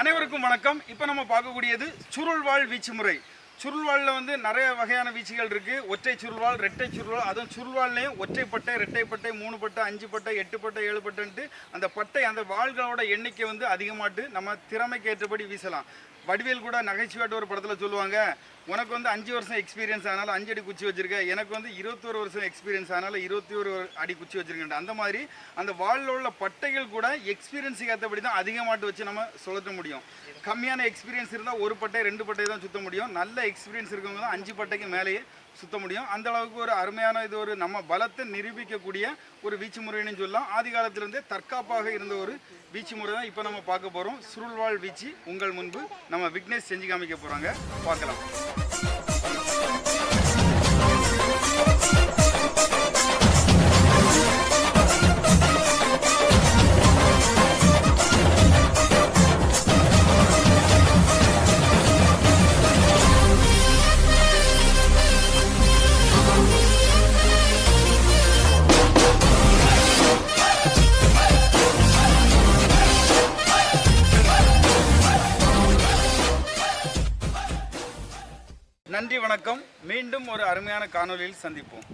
அனைவருக்கும் வணக்கம். இப்போ நம்ம பார்க்கக்கூடியது சுருள்வாழ் வீச்சு முறை. சுருள்வாளில் வந்து நிறைய வகையான வீச்சுகள் இருக்குது ஒற்றை சுருள்வாள் ரெட்டை சுருள்வாள் அதுவும் சுருள்வாள்லேயும் ஒற்றைப்பட்டை ரெட்டைப்பட்டை மூணு பட்டை அஞ்சு பட்டை எட்டு பட்டை ஏழு பட்டைன்ட்டு அந்த பட்டை அந்த வாள்களோட எண்ணிக்கை வந்து அதிகமாட்டு நம்ம திறமைக்கு ஏற்றபடி வீசலாம். வடிவேல் கூட நகைச்சுவாட்டு ஒரு படத்தில் சொல்லுவாங்க. உனக்கு வந்து அஞ்சு வருஷம் எக்ஸ்பீரியன்ஸ் ஆனாலும் அஞ்சு அடி குச்சி வச்சிருக்க. எனக்கு வந்து இருபத்தோரு வருஷம் எக்ஸ்பீரியன்ஸ் ஆனாலும் இருபத்தி ஒரு அடி குச்சி வச்சிருக்கேன் அந்த மாதிரி அந்த வாளில் உள்ள பட்டைகள் கூட எக்ஸ்பீரியன்ஸுக்கு ஏற்றபடி தான் அதிகமாட்டு வச்சு நம்ம சுழற்ற முடியும். கம்மியான எக்ஸ்பீரியன்ஸ் இருந்தால் ஒரு பட்டை ரெண்டு பட்டை தான் சுத்த முடியும். நல்ல எக்ஸ்பீரியன்ஸ் இருக்கவங்க தான் அஞ்சு பட்டைக்கு மேலேயே சுத்த முடியும். அந்த அளவுக்கு ஒரு அருமையான இது ஒரு நம்ம பலத்தை நிரூபிக்கக்கூடிய ஒரு வீச்சு முறைன்னு சொல்லலாம். ஆதி காலத்திலிருந்தே தற்காப்பாக இருந்த ஒரு வீச்சு முறை தான் இப்போ நம்ம பார்க்க போகிறோம் சுருள்வாழ் வீச்சு உங்கள் முன்பு நம்ம விக்னேஷ் செஞ்சு காமிக்க போகிறாங்க பார்க்கலாம். நன்றி வணக்கம். மீண்டும் ஒரு அருமையான காணொளியில் சந்திப்போம்.